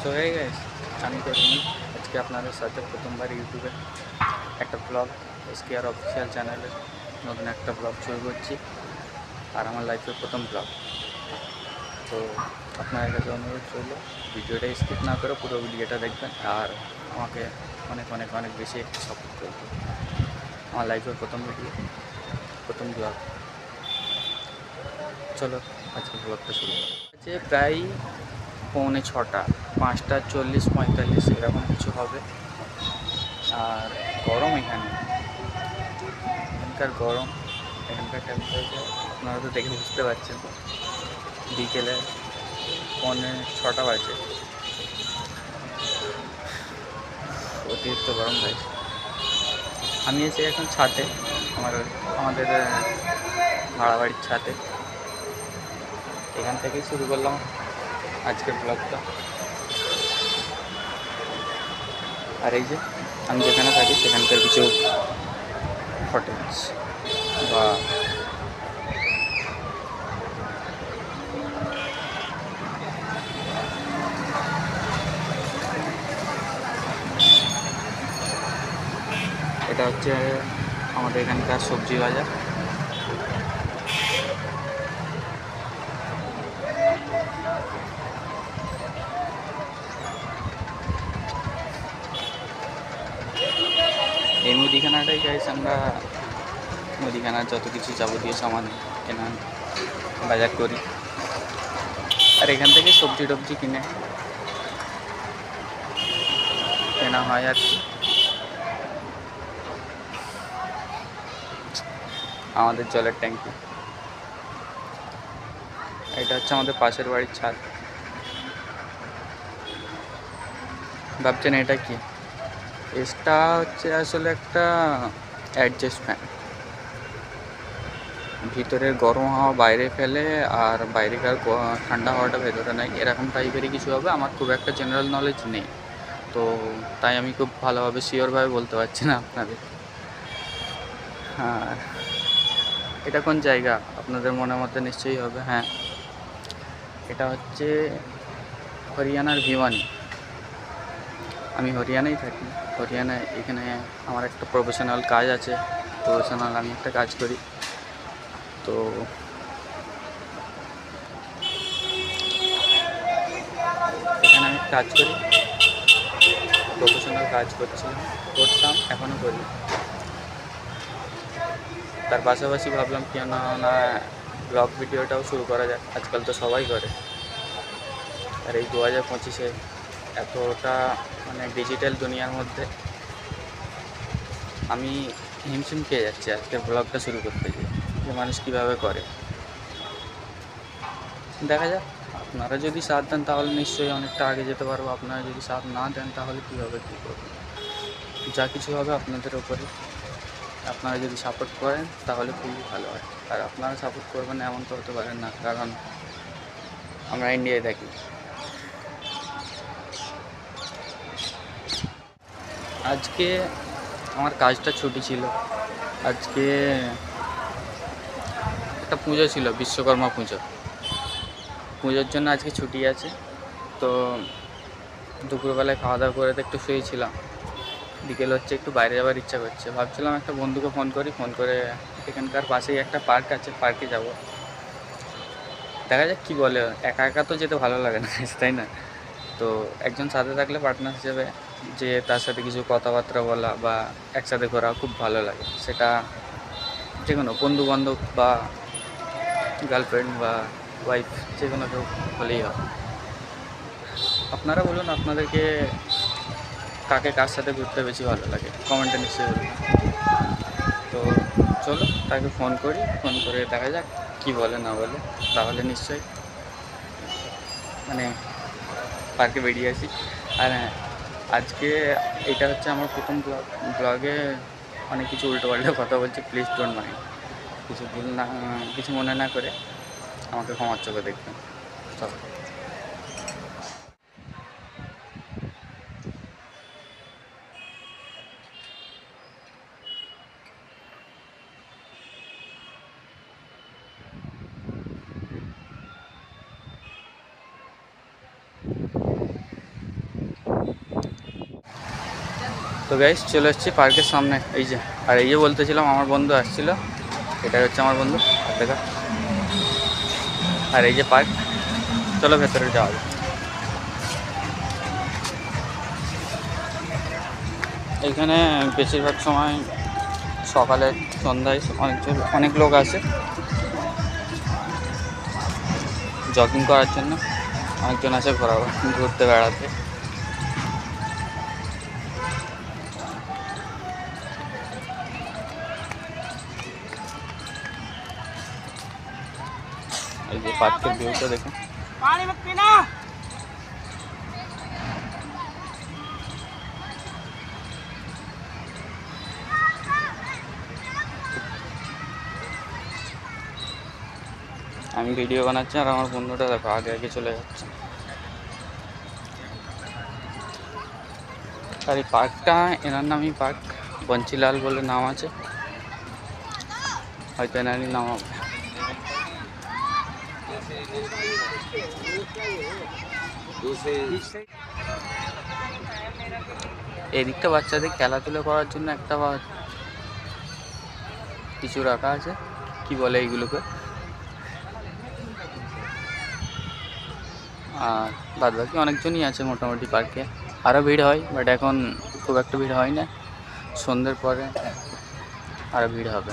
So হয়ে গেছে আমি করিনি আজকে আপনাদের সাথে প্রথমবার ইউটিউবে একটা ব্লগ এসকে আর অফিসিয়াল চ্যানেলে নতুন একটা ব্লগ শুরু করছি, আর আমার লাইফের প্রথম ব্লগ তো আপনাদের কাছে অনুরোধ রইল, ভিডিওটা স্কিপ না করে পুরো ভিডিওটা দেখবেন, আর আমাকে অনেক অনেক অনেক বেশি একটু সাপোর্ট করবেন। আমার লাইফের প্রথম ভিডিও প্রথম ব্লগ চলো আজকে ব্লগটা শুরু করি। যে প্রায় পৌনে ছটা, পাঁচটা, চল্লিশ, পঁয়তাল্লিশ, এরকম কিছু হবে। আর গরম এখানে। এখানকার গরম, এখানকার টেম্পারেচার আপনারা তো দেখে বুঝতে পারছেন। বিকেলে পৌনে ছটা বাজে। অতিরিক্ত গরম লাগছে। আমি এসে এখন ছাদে, আমার আমাদের ভাড়া বাড়ির ছাদে। এখান থেকেই শুরু করলাম। আজকের ব্লগটা আর এই যে, আমি যেখানে থাকি, সেখানকার কিছু হোটেলস বা এটা হচ্ছে আমাদের এখানকার সবজি বাজার। মুদিখানাটাই গাইস আমরা মুদিখানার যত কিছু যাবতীয় সামান কেনা, বাজার করি। আর এখান থেকে সবজি টবজি কিনে কেনা হয় আর কি। আমাদের জলের ট্যাঙ্কি। এটা হচ্ছে আমাদের পাশের বাড়ির ছাদ। ভাবছেন এটা কি? এটা হচ্ছে আসলে একটা অ্যাডজাস্ট ফ্যান ভিতরের গরম হাওয়া বাইরে ফেলে আর বাইরেকার ঠান্ডা হাওয়াটা ভেতরে নেয় এরকম টাইপেরই কিছু হবে, আমার খুব একটা জেনারেল নলেজ নেই। তো তাই আমি খুব ভালোভাবে শিওরভাবে বলতে পারছি না আপনাদের। হ্যাঁ এটা কোন জায়গা? আপনাদের মনের মধ্যে নিশ্চয়ই হবে হ্যাঁ। এটা হচ্ছে হরিয়ানার ভিওয়ানি আমি হরিয়ানায় থাকি। হরিয়ানায় এখানে আমার একটা প্রফেশনাল কাজ আছে। প্রফেশনাল আমি একটা কাজ করি। তো এখানে আমি কাজ করি। প্রফেশনাল কাজ করছিলাম, করতাম, এখনও করি। তার পাশাপাশি ভাবলাম কেন না ব্লগ ভিডিওটাও শুরু করা যাক। আজকাল তো সবাই করে। আর এই দু হাজার পঁচিশে এতটা মানে ডিজিটাল দুনিয়ার মধ্যে। আমি হিমশিম খেয়ে যাচ্ছি আজকে ব্লগটা শুরু করতে গিয়ে, যে মানুষ কীভাবে করে। দেখা যাক, আপনারা যদি সাথ দেন তাহলে নিশ্চয়ই অনেকটা আগে যেতে পারব। আপনারা যদি সাথ না দেন তাহলে কীভাবে কী করবেন যা কিছু হবে আপনাদের ওপরে আপনারা যদি সাপোর্ট করেন তাহলে খুবই ভালো হয়। আর আপনারা সাপোর্ট করবেন এমন তো হতে পারেন না, কারণ আমরা ইন্ডিয়ায় থাকি। আজকে আমার কাজটা ছুটি ছিল। আজকে একটা পুজো ছিল, বিশ্বকর্মা পুজো। পুজোর জন্য আজকে ছুটি আছে। তো দুপুরবেলায় খাওয়া দাওয়া করে তো একটু শুয়েছিলাম বিকেল হচ্ছে, একটু বাইরে যাওয়ার ইচ্ছা করছে। ভাবছিলাম একটা বন্ধুকে ফোন করি, ফোন করে এখানকার পাশেই একটা পার্ক আছে, পার্কে যাব। দেখা যাক কী বলে, একা একা তো যেতে ভালো লাগে না, তাই না? তো একজন সাথে থাকলে পার্টনার হিসেবে যে তার সাথে কিছু কথাবার্তা বলা বা একসাথে ঘোরা খুব ভালো লাগে। সেটা যে কোনো বন্ধু বান্ধব বা গার্লফ্রেন্ড বা ওয়াইফ যে কোনো কেউ হলেই হবে আপনারা বলুন আপনাদেরকে কাকে কার সাথে ঘুরতে বেশি ভালো লাগে? কমেন্টে নিশ্চয়ই বলুন। তো চলো তাকে ফোন করি ফোন করে দেখা যাক কী বলে না বলে। তাহলে নিশ্চয়ই মানে পার্কে বেরিয়ে আসি। আর হ্যাঁ আজকে এটা হচ্ছে আমার প্রথম ব্লগ ব্লগে অনেক কিছু উল্টো পাল্টা কথা বলছি প্লিজ ডোন্ট মাইন্ড কিছু ভুল না, কিছু মনে না করে আমাকে ক্ষমার চোখে দেখবেন। চলো। তো গাইস চলে এসেছি পার্কের সামনে। এই যে, আর এই যে বলতেছিলাম, আমার বন্ধু আসছিল। এটা হচ্ছে আমার বন্ধু আর দেখা। আর এই যে পার্ক, চলো ভেতরে যাওয়া যাক। এখানে বেশিরভাগ সময় সকালে, সন্ধ্যায় অনেক অনেক লোক আসে। জগিং করার জন্য। অনেকজন আসে ঘোরা ঘুরতে বেড়াতে। এই যে পার্কের ভিউটা দেখুন। আমি ভিডিও বানাচ্ছি আর আমার বন্ধুটা দেখো আগে আগে চলে যাচ্ছে। আর এই পার্কটা এনার নামই পার্ক বঞ্চিলাল বলে নাম আছে। হয়তো এনারই নাম হবে। এদিকটা বাচ্চাদের খেলাধুলা করার জন্য একটা কিছু রাখা আছে? কি বলে এইগুলোকে? আর বাদ বাকি অনেকজনই আছে মোটামুটি পার্কে। আরও ভিড় হয় বাট এখন খুব একটা ভিড় হয় না সন্ধ্যের পরে আরও ভিড় হবে।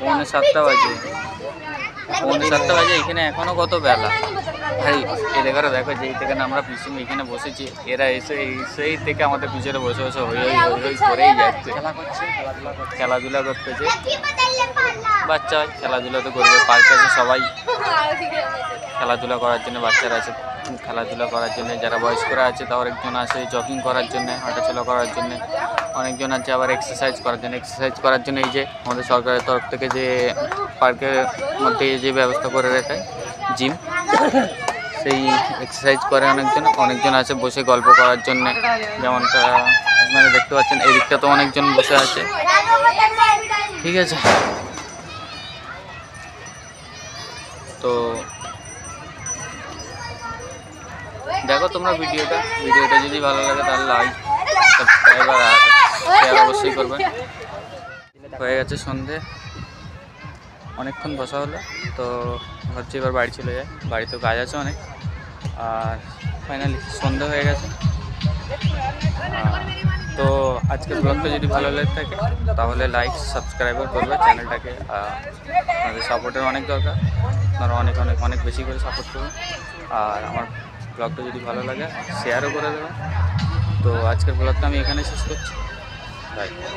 পৌনে সাতটা বাজে। পৌনে সাতটা বাজে এখানে এখনও কত বেলা? ভাই এদের দেখো যেই থেকে আমরা পিছনে এখানে বসেছি এরা এসে সেই থেকে আমাদের পিছনে বসে বসে হই হই হই হই করেই যাচ্ছে। খেলা করছে? খেলাধুলা করতেছে। বাচ্চা খেলাধুলা তো করবে পার্কে আছে সবাই। খেলাধুলা করার জন্য বাচ্চারা আছে খেলাধুলা করার জন্য যারা বয়স্করা আছে তাও একজন আছে জগিং করার জন্য হাঁটাচলা করার জন্য। অনেকজন আছে আবার এক্সারসাইজ করার জন্য। এক্সারসাইজ করার জন্য এই যে আমাদের সরকারের তরফ থেকে যে পার্কের মধ্যে যে ব্যবস্থা করে রাখায় জিম সেই এক্সারসাইজ করে অনেকজন। অনেকজন আছে বসে গল্প করার জন্য। যেমনটা আপনারা দেখতে পাচ্ছেন এই দিকটা তো অনেকজন বসে আছে। ঠিক আছে। তো দেখো তোমরা ভিডিওটা। ভিডিওটা যদি ভালো লাগে তাহলে লাইক সাবস্ক্রাইব আর শেয়ার অবশ্যই করবেন। হয়ে গেছে সন্ধে। অনেকক্ষণ বসা হলো তো ভাবছি এবার বাড়ি চলে যায় বাড়িতে কাজ আছে অনেক। আর ফাইনালি সন্ধে হয়ে গেছে। তো আজকের ব্লগটা যদি ভালো লেগে থাকে তাহলে লাইক সাবস্ক্রাইবার করবে চ্যানেলটাকে। আর আমাদের সাপোর্টের অনেক দরকার। আপনারা অনেক অনেক অনেক বেশি করে সাপোর্ট করুন। আর আমার ব্লগটা যদি ভালো লাগে শেয়ারও করে দেবেন। তো আজকের ব্লগটা আমি এখানে শেষ করছি। ない。